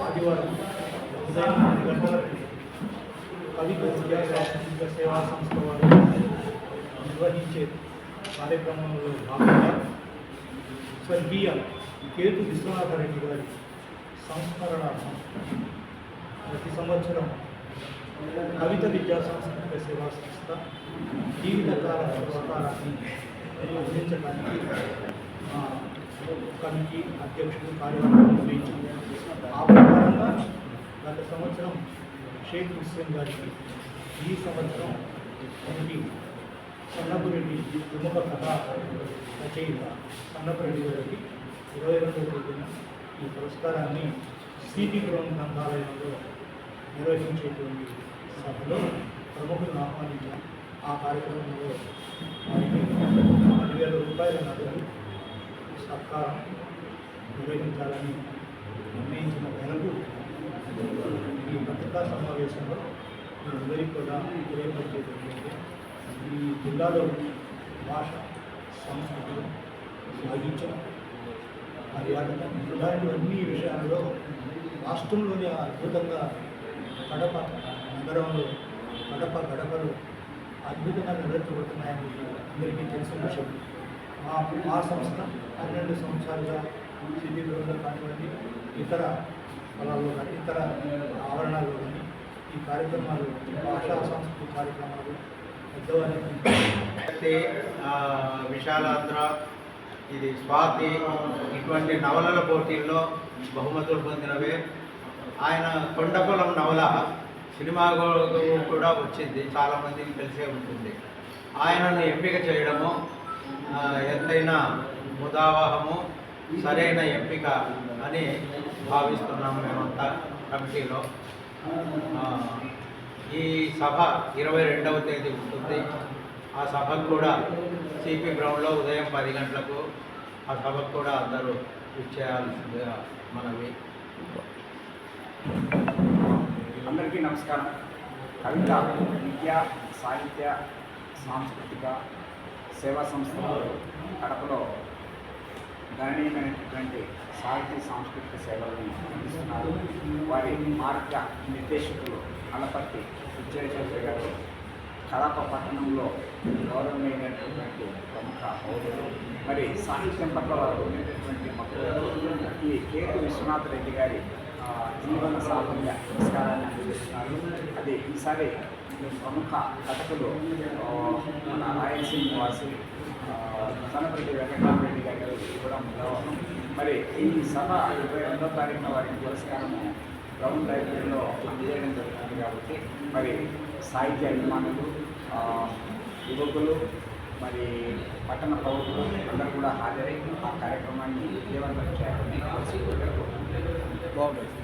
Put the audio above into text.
ఆదివారం ఉదయం పది గంటలకు కవిత విద్యా సాంస్కృతిక సేవా సంస్థ వారు నిర్వహించే కార్యక్రమంలో భాగంగా స్వర్గీయ కేతు విశ్వనాథరెడ్డి గారి సంస్మరణార్థం ప్రతి సంవత్సరం కవిత విద్యా సాంస్కృతిక సేవా సంస్థ జీవితకాల పురస్కారాన్ని అందించడానికి ఆ, కమిటీ అధ్యక్షుడు కార్యవర్గం సంవత్సరం షేక్ ముస్లిం గారికి ఈ సంవత్సరం ఎంపీ సన్నపురెడ్డి ప్రముఖ కథ రచయిత సన్నపురెడ్డి గారికి ఇరవై రెండవ తేదీన ఈ పురస్కారాన్ని సిటీ గ్రౌండ్ గ్రంథాలయంలో నిర్వహించేటువంటి సభలో ప్రముఖులను ఆహ్వానించాం. ఆ కార్యక్రమంలో వారికి పదివేల రూపాయల నగదు సత్కారం నిర్వహించాలని నిర్ణయించిన మేరకు ఈ పత్రికా సమావేశంలో అందరికీ కూడా తెలియపరిచేటటువంటి ఈ జిల్లాలో భాష సంస్కృతి సాహిత్యం పర్యాటకం ఇలాంటివన్నీ విషయాలలో రాష్ట్రంలోనే అద్భుతంగా కడప నగరంలో కడప గడపలు అద్భుతంగా నిలబెట్టబడుతున్నాయని అందరికీ తెలిసిన విషయం. మా మా సంస్థ పన్నెండు సంవత్సరాలుగా సిటీలో కానివ్వండి ఇతర స్థలాల్లో కానీ ఇతర ఆవరణాల్లో కానీ ఈ కార్యక్రమాలు భాషా సంస్కృతి కార్యక్రమాలు పెద్దవారికి విశాలాంధ్ర ఇది స్వాతి ఇటువంటి నవలల పోటీల్లో బహుమతులు పొందినవే. ఆయన కొండపొలం నవల సినిమా కూడా వచ్చింది చాలామందికి తెలిసే ఉంటుంది. ఆయనను ఎంపిక చేయడము ఎంతైనా ముదావాహము సరైన ఎంపిక అని భావిస్తున్నాము మేమంతా కమిటీలో. ఈ సభ ఇరవై రెండవ తేదీ ఉంటుంది. ఆ సభకు కూడా సిపి గ్రౌండ్లో ఉదయం పది గంటలకు ఆ సభకు కూడా అందరూ ఇచ్చేయాల్సిందిగా మనవి. అందరికీ నమస్కారం. కవిత విద్య సాహిత్య సాంస్కృతిక సేవా సంస్థలు కడపలో గణనీయమైనటువంటి సాహిత్య సాంస్కృతిక సేవలను అందిస్తున్నారు. వారి మార్గ నిర్దేశకులు అలపర్తి విజయచంద్ర గారు. కడప పట్టణంలో గౌరవమైనటువంటి ప్రముఖ హోదాలు మరి సాహిత్యం పట్ల వారు ఉండేటటువంటి మక్కువ ఈ కేతు విశ్వనాథ్ రెడ్డి గారి జీవన సాఫల్య పురస్కారాన్ని అందజేస్తున్నారు అది ఈసారి ప్రముఖ కథకులు మన రాయలసీమ నివాసి సనపరెడ్డి వెంకటరామరెడ్డి గారు ఇవ్వడం గౌరవం మరి ఈ సభ ఇరవై రెండో తారీఖున వారికి పురస్కారము గ్రౌండ్ లైబ్రరీలో అందజేయడం జరుగుతుంది కాబట్టి మరి సాహిత్య అభిమానులు యువకులు మరి పట్టణ పౌరులు అందరూ కూడా హాజరై ఆ కార్యక్రమాన్ని విజయవంతం చేయాలని కోరుకుంటున్నాను. బాగుంటుంది